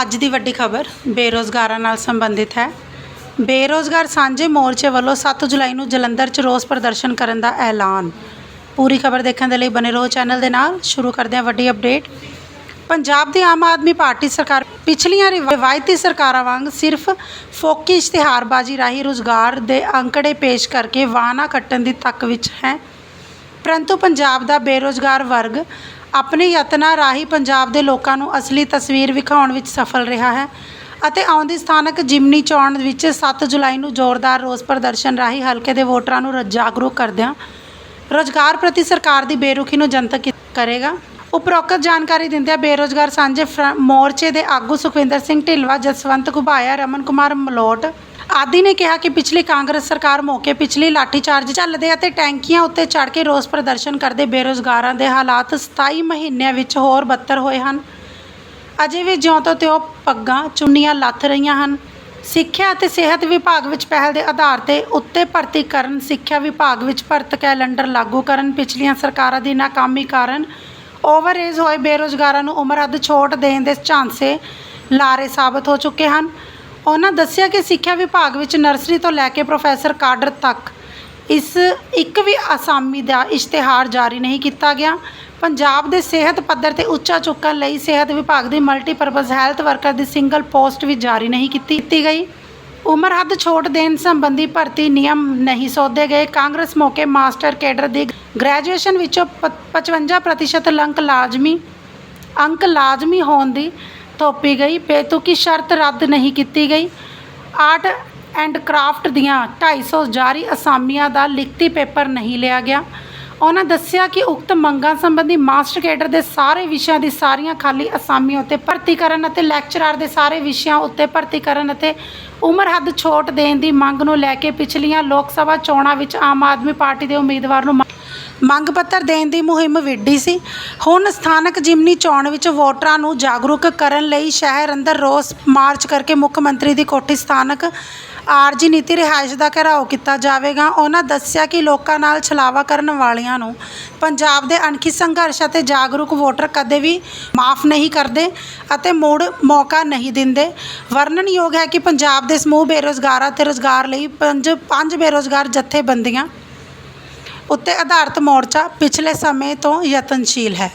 ਅੱਜ ਦੀ ਵੱਡੀ ਖਬਰ, ਬੇਰੋਜ਼ਗਾਰਾਂ ਨਾਲ ਸੰਬੰਧਿਤ ਹੈ। ਬੇਰੋਜ਼ਗਾਰ ਸਾਂਝੇ ਮੋਰਚੇ ਵੱਲੋਂ 7 ਜੁਲਾਈ ਨੂੰ ਜਲੰਧਰ 'ਚ ਰੋਸ ਪ੍ਰਦਰਸ਼ਨ ਕਰਨ ਦਾ ਐਲਾਨ। ਪੂਰੀ ਖਬਰ ਦੇਖਣ ਦੇ ਲਈ ਬਨੇ ਰਹੋ ਚੈਨਲ ਦੇ ਨਾਲ। ਸ਼ੁਰੂ ਕਰਦੇ ਹਾਂ ਵੱਡੀ ਅਪਡੇਟ। ਪੰਜਾਬ ਦੀ ਆਮ ਆਦਮੀ ਪਾਰਟੀ ਸਰਕਾਰ, ਪਿਛਲੀਆਂ ਰਿਵਾਇਤੀ ਸਰਕਾਰਾਂ ਵਾਂਗ ਸਿਰਫ ਫੋਕੀ ਇਸ਼ਤਿਹਾਰਬਾਜ਼ੀ ਰਾਹੀਂ ਰੁਜ਼ਗਾਰ ਦੇ ਅੰਕੜੇ ਪੇਸ਼ ਕਰਕੇ ਵਾਹਨਾ ਕੱਟਣ ਦੀ ਤੱਕ ਵਿੱਚ ਹੈ। ਪਰੰਤੂ ਪੰਜਾਬ ਦਾ ਬੇਰੋਜ਼ਗਾਰ ਵਰਗ ਆਪਣੇ ਯਤਨਾਂ ਰਾਹੀਂ ਪੰਜਾਬ ਦੇ ਲੋਕਾਂ ਨੂੰ ਅਸਲੀ ਤਸਵੀਰ ਵਿਖਾਉਣ ਵਿੱਚ ਸਫਲ ਰਿਹਾ ਹੈ ਅਤੇ ਆਉਂਦੀ ਸਥਾਨਕ ਜਿਮਨੀ ਚੋਣ ਵਿੱਚ 7 ਜੁਲਾਈ ਨੂੰ ਜ਼ੋਰਦਾਰ ਰੋਸ ਪ੍ਰਦਰਸ਼ਨ ਰਾਹੀਂ ਹਲਕੇ ਦੇ ਵੋਟਰਾਂ ਨੂੰ ਰ- ਜਾਗਰੂਕ ਕਰਦਿਆਂ ਰੋਜ਼ਗਾਰ ਪ੍ਰਤੀ ਸਰਕਾਰ ਦੀ ਬੇਰੁਖੀ ਨੂੰ ਜਨਤਕ ਕਰੇਗਾ। ਉਪਰੋਕਤ ਜਾਣਕਾਰੀ ਦਿੰਦਿਆਂ ਬੇਰੋਜ਼ਗਾਰ ਸਾਂਝੇ ਫਰ- ਮੋਰਚੇ ਦੇ ਆਗੂ ਸੁਖਵਿੰਦਰ ਸਿੰਘ ਢਿਲਵਾ, ਜਸਵੰਤ ਘੁਬਾਇਆ, ਰਮਨ ਕੁਮਾਰ ਮਲੋਟ ਆਦਿ ਨੇ ਕਿਹਾ ਕਿ ਪਿਛਲੀ ਕਾਂਗਰਸ ਸਰਕਾਰ ਮੌਕੇ ਪਿਛਲੀ ਲਾਠੀਚਾਰਜ ਝੱਲਦੇ ਅਤੇ ਟੈਂਕੀਆਂ ਉੱਤੇ ਚੜ੍ਹ ਕੇ ਰੋਸ ਪ੍ਰਦਰਸ਼ਨ ਕਰਦੇ ਬੇਰੋਜ਼ਗਾਰਾਂ ਦੇ ਹਾਲਾਤ 27 ਮਹੀਨਿਆਂ ਵਿੱਚ ਹੋਰ ਬੱਤਰ ਹੋਏ ਹਨ। ਅਜੇ ਵੀ ਜਿਉਂ ਤੋਂ ਤਿਉਂ ਪੱਗਾਂ ਚੁੰਨੀਆਂ ਲੱਥ ਰਹੀਆਂ ਹਨ। ਸਿੱਖਿਆ ਅਤੇ ਸਿਹਤ ਵਿਭਾਗ ਵਿੱਚ ਪਹਿਲ ਦੇ ਆਧਾਰ ਤੇ ਉੱਤੇ ਭਰਤੀ ਕਰਨ ਸਿੱਖਿਆ ਵਿਭਾਗ ਵਿੱਚ ਭਰਤ ਕੈਲੰਡਰ ਲਾਗੂ ਕਰਨ ਪਿਛਲੀਆਂ ਸਰਕਾਰਾਂ ਦੀ ਨਾਕਾਮੀ ਕਾਰਨ ਓਵਰਏਜ਼ ਹੋਏ ਬੇਰੋਜ਼ਗਾਰਾਂ ਨੂੰ ਉਮਰ ਅੱਧ ਛੋਟ ਦੇਣ ਦੇ ਝਾਂਸੇ ਲਾਰੇ ਸਾਬਤ ਹੋ ਚੁੱਕੇ ਹਨ। ਉਹਨਾਂ ਦੱਸਿਆ ਕਿ ਸਿੱਖਿਆ ਵਿਭਾਗ ਵਿੱਚ ਨਰਸਰੀ ਤੋਂ ਲੈ ਕੇ ਪ੍ਰੋਫੈਸਰ ਕਾਡਰ ਤੱਕ ਇਸ ਇੱਕ ਵੀ ਅਸਾਮੀ ਦਾ ਇਸ਼ਤਿਹਾਰ ਜਾਰੀ ਨਹੀਂ ਕੀਤਾ ਗਿਆ। ਪੰਜਾਬ ਦੇ ਸਿਹਤ ਪੱਧਰ ਤੇ ਉੱਚਾ ਚੁੱਕਣ ਲਈ ਸਿਹਤ ਵਿਭਾਗ ਦੀ ਮਲਟੀਪਰਪਜ਼ ਹੈਲਥ ਵਰਕਰ ਦੀ ਸਿੰਗਲ ਪੋਸਟ ਵੀ ਜਾਰੀ ਨਹੀਂ ਕੀਤੀ ਗਈ। ਉਮਰ ਹੱਦ ਛੋਟ ਦੇਣ ਸੰਬੰਧੀ ਭਰਤੀ ਨਿਯਮ ਨਹੀਂ ਸੋਧੇ ਗਏ। ਕਾਂਗਰਸ ਮੌਕੇ ਮਾਸਟਰ ਕੇਡਰ ਦੀ ਗ੍ਰੈਜੂਏਸ਼ਨ ਵਿੱਚੋਂ ਪ- 55% ਲੰਕ ਲਾਜ਼ਮੀ, ਅੰਕ ਲਾਜ਼ਮੀ ਹੋਣ ਦੀ ਥੋਪੀ ਗਈ, ਬੇਤੁਕੀ ਸ਼ਰਤ ਰੱਦ ਨਹੀਂ ਕੀਤੀ ਗਈ। ਆਰਟ ਐਂਡ ਕਰਾਫਟ ਦੀਆਂ 250 ਜਾਰੀ ਅਸਾਮੀਆਂ ਦਾ ਲਿਖਤੀ ਪੇਪਰ ਨਹੀਂ ਲਿਆ ਗਿਆ। ਉਹਨਾਂ ਦੱਸਿਆ ਕਿ ਉਕਤ ਮੰਗਾਂ ਸੰਬੰਧੀ ਮਾਸਟਰ ਕੇਡਰ ਦੇ ਸਾਰੇ ਵਿਸ਼ਿਆਂ ਦੀ ਸਾਰੀਆਂ ਖਾਲੀ ਅਸਾਮੀਆਂ ਉੱਤੇ ਭਰਤੀ ਕਰਨ ਅਤੇ ਲੈਕਚਰਾਰ ਦੇ ਸਾਰੇ ਵਿਸ਼ਿਆਂ ਉੱਤੇ ਭਰਤੀ ਕਰਨ ਅਤੇ ਉਮਰ ਹੱਦ ਛੋਟ ਦੇਣ ਦੀ ਮੰਗ ਨੂੰ ਲੈ ਕੇ ਪਿਛਲੀਆਂ ਲੋਕ ਸਭਾ ਚੋਣਾਂ ਵਿੱਚ ਆਮ ਆਦਮੀ ਪਾਰਟੀ ਦੇ ਉਮੀਦਵਾਰ ਨੂੰ ਮੰਗ ਪੱਤਰ ਦੇਣ ਦੀ ਮੁਹਿੰਮ ਵਿੱਢੀ ਸੀ। ਹੁਣ ਸਥਾਨਕ ਜਿਮਨੀ ਚੋਣ ਵਿੱਚ ਵੋਟਰਾਂ ਨੂੰ ਜਾਗਰੂਕ ਕਰਨ ਲਈ ਸ਼ਹਿਰ ਅੰਦਰ ਰੋਸ ਮਾਰਚ ਕਰਕੇ ਮੁੱਖ ਮੰਤਰੀ ਦੀ ਕੋਠੀ ਸਥਾਨਕ ਆਰਜੀ ਨੀਤੀ ਰਿਹਾਇਸ਼ ਦਾ ਘਿਰਾਓ ਕੀਤਾ ਜਾਵੇਗਾ। ਉਹਨਾਂ ਦੱਸਿਆ ਕਿ ਲੋਕਾਂ ਨਾਲ ਛਲਾਵਾ ਕਰਨ ਵਾਲਿਆਂ ਨੂੰ ਪੰਜਾਬ ਦੇ ਅਣਖੀ ਸੰਘਰਸ਼ ਅਤੇ ਜਾਗਰੂਕ ਵੋਟਰ ਕਦੇ ਵੀ ਮਾਫ ਨਹੀਂ ਕਰਦੇ ਅਤੇ ਮੁੜ ਮੌਕਾ ਨਹੀਂ ਦਿੰਦੇ। ਵਰਣਨਯੋਗ ਹੈ ਕਿ ਪੰਜਾਬ ਦੇ ਸਮੂਹ ਬੇਰੋਜ਼ਗਾਰਾਂ ਤੇ ਰੋਜ਼ਗਾਰ ਲਈ ਪੰਜ ਪੰਜ ਬੇਰੋਜ਼ਗਾਰ ਜਥੇਬੰਦੀਆਂ ਉੱਤੇ ਆਧਾਰਿਤ ਮੋਰਚਾ ਪਿਛਲੇ ਸਮੇਂ ਤੋਂ ਯਤਨਸ਼ੀਲ ਹੈ।